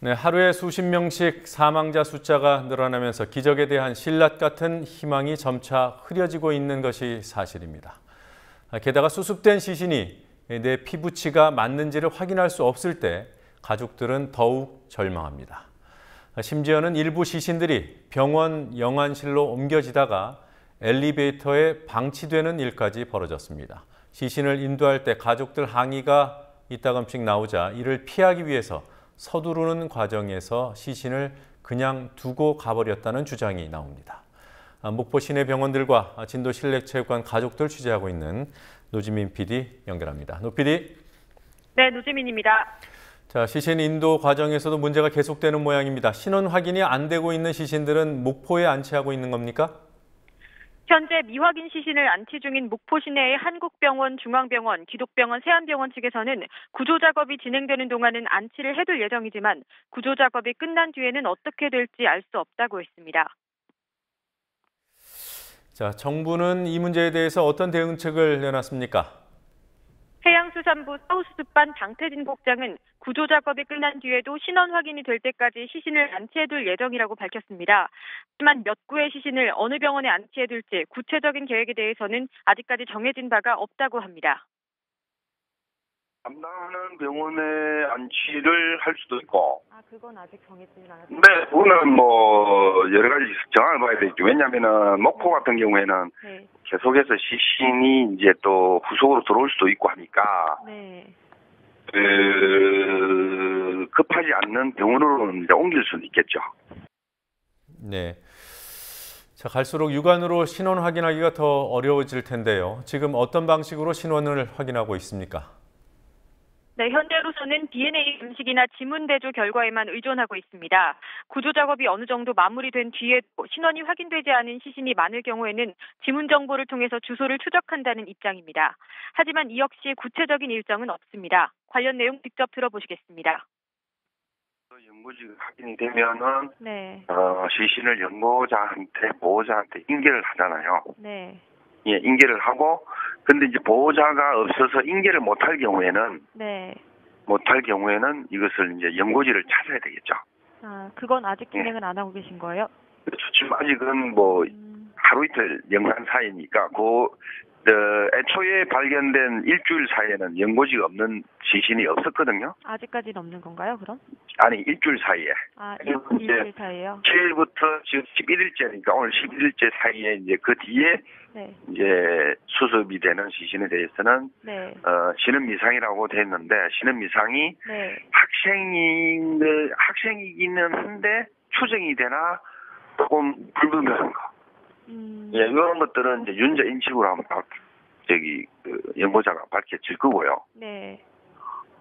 네, 하루에 수십 명씩 사망자 숫자가 늘어나면서 기적에 대한 신라 같은 희망이 점차 흐려지고 있는 것이 사실입니다. 게다가 수습된 시신이 내 피부치가 맞는지를 확인할 수 없을 때 가족들은 더욱 절망합니다. 심지어는 일부 시신들이 병원 영안실로 옮겨지다가 엘리베이터에 방치되는 일까지 벌어졌습니다. 시신을 인도할 때 가족들 항의가 이따금씩 나오자 이를 피하기 위해서 서두르는 과정에서 시신을 그냥 두고 가버렸다는 주장이 나옵니다. 목포 시내 병원들과 진도 실내체육관 가족들 취재하고 있는 노지민 PD 연결합니다. 노 PD. 네, 노지민입니다. 자, 시신 인도 과정에서도 문제가 계속되는 모양입니다. 신원 확인이 안 되고 있는 시신들은 목포에 안치하고 있는 겁니까? 현재 미확인 시신을 안치 중인 목포 시내의 한국병원, 중앙병원, 기독병원, 세안병원 측에서는 구조 작업이 진행되는 동안은 안치를 해둘 예정이지만 구조 작업이 끝난 뒤에는 어떻게 될지 알 수 없다고 했습니다. 자, 정부는 이 문제에 대해서 어떤 대응책을 내놨습니까? 해양수산부 사우스숲반 장태진 국장은 구조 작업이 끝난 뒤에도 신원 확인이 될 때까지 시신을 안치해둘 예정이라고 밝혔습니다. 하지만 몇 구의 시신을 어느 병원에 안치해둘지 구체적인 계획에 대해서는 아직까지 정해진 바가 없다고 합니다. 담당하는 병원에 안치를 할 수도 있고. 아, 그건 아직 정해지진 않았어요. 네, 그거는 뭐 여러 가지 정황을 봐야 되겠죠. 왜냐하면은 목포 같은 경우에는 네. 계속해서 시신이 이제 또 후속으로 들어올 수도 있고 하니까 네. 그 급하지 않는 병원으로는 이제 옮길 수는 있겠죠. 네. 자, 갈수록 육안으로 신원 확인하기가 더 어려워질 텐데요. 지금 어떤 방식으로 신원을 확인하고 있습니까? 네, 현재로서는 DNA 음식이나 지문 대조 결과에만 의존하고 있습니다. 구조 작업이 어느 정도 마무리된 뒤에도 신원이 확인되지 않은 시신이 많을 경우에는 지문 정보를 통해서 주소를 추적한다는 입장입니다. 하지만 이 역시 구체적인 일정은 없습니다. 관련 내용 직접 들어보시겠습니다. 연고지가 확인이 되면은 네, 어, 시신을 연고자한테 보호자한테 인계를 하잖아요. 네, 예, 인계를 하고 근데 이제 보호자가 없어서 인계를 못할 경우에는 네. 못할 경우에는 이것을 이제 연고지를 찾아야 되겠죠. 아, 그건 아직 예. 진행은 안 하고 계신 거예요? 그렇죠. 지금 아직은 뭐 음, 하루 이틀 연간 사이니까 그 어, 애초에 발견된 일주일 사이에는 연고지가 없는 시신이 없었거든요. 아직까지는 없는 건가요, 그럼? 아니 일주일 사이에 아, 일, 일주일 사이에요? 7일부터 지금 11일째니까 오늘 11일째 사이에 이제 그 뒤에 네, 이제 수습이 되는 시신에 대해서는 네, 어, 신은 미상이라고 돼 있는데 신은 미상이 네. 학생인데 학생이기는 한데 추정이 되나 조금 불분명한 거. 음, 예, 이런 것들은 이제 윤자 인식으로 한번 다 저기 그 연구자가 밝혀질 거고요. 네,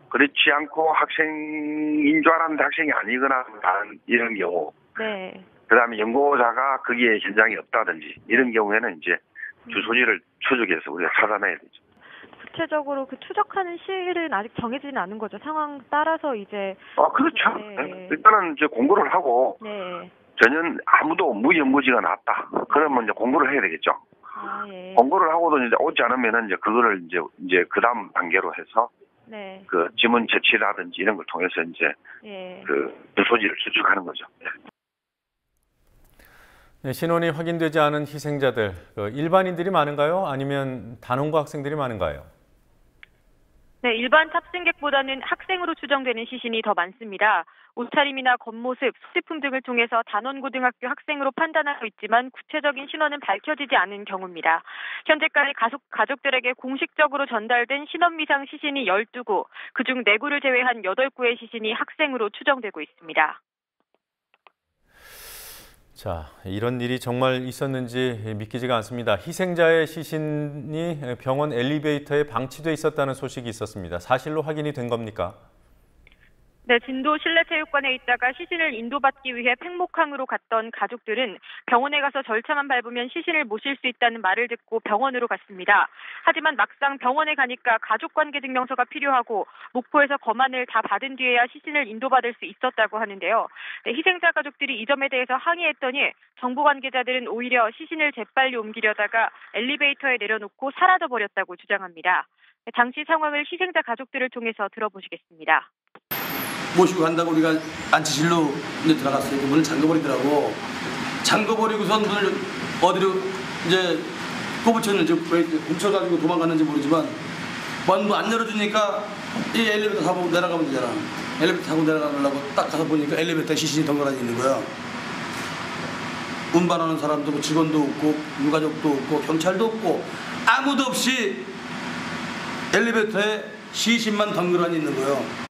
그렇지 않고 학생인 줄 알았는데 학생이 아니거나 다른 이런 경우, 네. 그다음에 연구자가 거기에 현장이 없다든지 이런 경우에는 이제 주소지를 추적해서 우리가 찾아내야 되죠. 구체적으로 그 추적하는 시일은 아직 정해지는 않은 거죠. 상황 따라서 이제 아 그렇죠. 네. 일단은 이제 공고를 하고 네. 전혀 아무도 무연고지가 나왔다. 그러면 이제 공고를 해야 되겠죠. 아 예. 공고를 하고도 이제 오지 않으면은 이제 그거를 이제 이제 그 다음 단계로 해서 네. 그 지문 제치라든지 이런 걸 통해서 이제 예. 그 주소지를 추적하는 거죠. 예. 네, 신원이 확인되지 않은 희생자들, 그 일반인들이 많은가요? 아니면 단원고 학생들이 많은가요? 네, 일반 탑승객보다는 학생으로 추정되는 시신이 더 많습니다. 옷차림이나 겉모습, 소지품 등을 통해서 단원고등학교 학생으로 판단하고 있지만 구체적인 신원은 밝혀지지 않은 경우입니다. 현재까지 가족, 가족들에게 공식적으로 전달된 신원미상 시신이 12구, 그중 4구를 제외한 8구의 시신이 학생으로 추정되고 있습니다. 자, 이런 일이 정말 있었는지 믿기지가 않습니다. 희생자의 시신이 병원 엘리베이터에 방치돼 있었다는 소식이 있었습니다. 사실로 확인이 된 겁니까? 네, 진도 실내체육관에 있다가 시신을 인도받기 위해 팽목항으로 갔던 가족들은 병원에 가서 절차만 밟으면 시신을 모실 수 있다는 말을 듣고 병원으로 갔습니다. 하지만 막상 병원에 가니까 가족관계 증명서가 필요하고 목포에서 검안을 다 받은 뒤에야 시신을 인도받을 수 있었다고 하는데요. 네, 희생자 가족들이 이 점에 대해서 항의했더니 정부 관계자들은 오히려 시신을 재빨리 옮기려다가 엘리베이터에 내려놓고 사라져 버렸다고 주장합니다. 네, 당시 상황을 희생자 가족들을 통해서 들어보시겠습니다. 모시고 간다고 우리가 안치실로 이제 들어갔어요. 그 문을 잠궈버리더라고. 잠궈버리고선 문을 어디로 이제 꼬부쳤는지 왜 훔쳐가지고 도망갔는지 모르지만 문안 열어주니까 이 엘리베이터 타고 내려가면 되잖아. 엘리베이터 타고 내려가려고 딱 가서 보니까 엘리베이터에 시신이 덩그러니 있는 거야. 운반하는 사람도 없고 직원도 없고 유가족도 없고 경찰도 없고 아무도 없이 엘리베이터에 시신만 덩그러니 있는 거예요.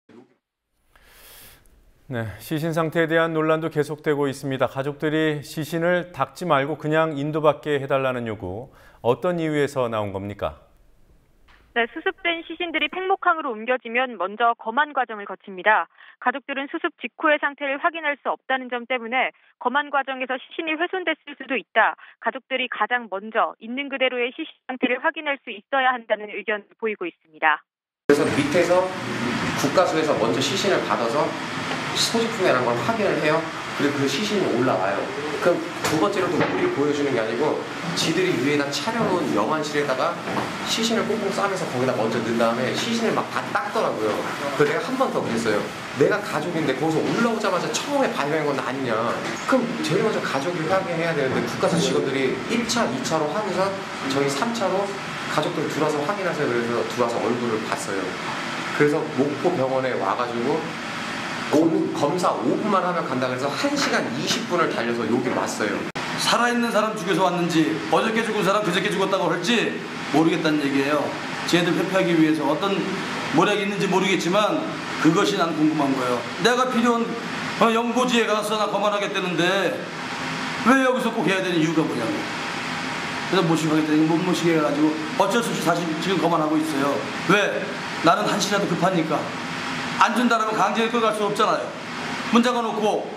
네, 시신 상태에 대한 논란도 계속되고 있습니다. 가족들이 시신을 닦지 말고 그냥 인도받게 해달라는 요구, 어떤 이유에서 나온 겁니까? 네, 수습된 시신들이 팽목항으로 옮겨지면 먼저 검안 과정을 거칩니다. 가족들은 수습 직후의 상태를 확인할 수 없다는 점 때문에 검안 과정에서 시신이 훼손됐을 수도 있다. 가족들이 가장 먼저 있는 그대로의 시신 상태를 확인할 수 있어야 한다는 의견을 보이고 있습니다. 그래서 밑에서 국가수에서 먼저 시신을 받아서 소지품이라는 걸 확인을 해요. 그리고 그 시신이 올라와요. 그럼 두 번째로도 우리 보여주는 게 아니고 지들이 위에다 차려놓은 영안실에다가 시신을 꽁꽁 싸매서 거기다 먼저 넣은 다음에 시신을 막 다 닦더라고요. 그래서 내가 한 번 더 그랬어요. 내가 가족인데 거기서 올라오자마자 처음에 발견한 건 아니냐. 그럼 제일 먼저 가족이 확인해야 되는데 국가수 직원들이 1차, 2차로 하고서 저희 3차로 가족들 들어와서 확인하세요. 그래서 들어와서 얼굴을 봤어요. 그래서 목포 병원에 와가지고 검, 검사 5분만 하면 간다 그래서 1시간 20분을 달려서 여기 왔어요. 살아있는 사람 죽여서 왔는지 어저께 죽은 사람 그저께 죽었다고 할지 모르겠다는 얘기예요. 쟤들 회피하기 위해서 어떤 모략이 있는지 모르겠지만 그것이 난 궁금한 거예요. 내가 필요한 어, 연고지에 가서 나 거만하겠다는데 왜 여기서 꼭 해야 되는 이유가 뭐냐고. 그래서 모시고 하겠다니 못 모시게 해가지고 어쩔 수 없이 다시 지금 거만하고 있어요. 왜? 나는 한시라도 급하니까. 안 준다라면 강제로 끌어갈 수 없잖아요. 문 잠가놓고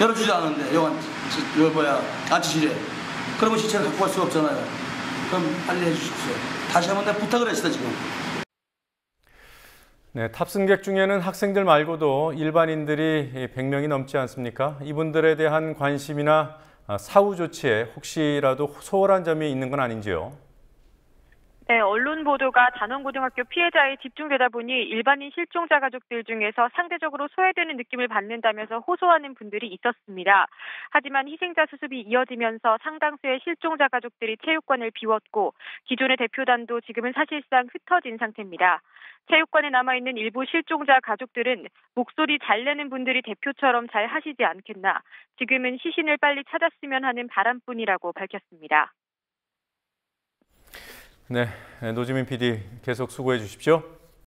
열어주지 않은데 영안 저 뭐야 안치실에 그러면 시체를 갖고 갈 수가 없잖아요. 그럼 빨리 해주십시오. 다시 한번 내가 부탁을 했어 지금. 네, 탑승객 중에는 학생들 말고도 일반인들이 100명이 넘지 않습니까? 이분들에 대한 관심이나 아, 사후 조치에 혹시라도 소홀한 점이 있는 건 아닌지요? 네, 언론 보도가 단원고등학교 피해자에 집중되다 보니 일반인 실종자 가족들 중에서 상대적으로 소외되는 느낌을 받는다면서 호소하는 분들이 있었습니다. 하지만 희생자 수습이 이어지면서 상당수의 실종자 가족들이 체육관을 비웠고 기존의 대표단도 지금은 사실상 흩어진 상태입니다. 체육관에 남아있는 일부 실종자 가족들은 목소리 잘 내는 분들이 대표처럼 잘 하시지 않겠나. 지금은 시신을 빨리 찾았으면 하는 바람뿐이라고 밝혔습니다. 네, 노지민 PD 계속 수고해 주십시오.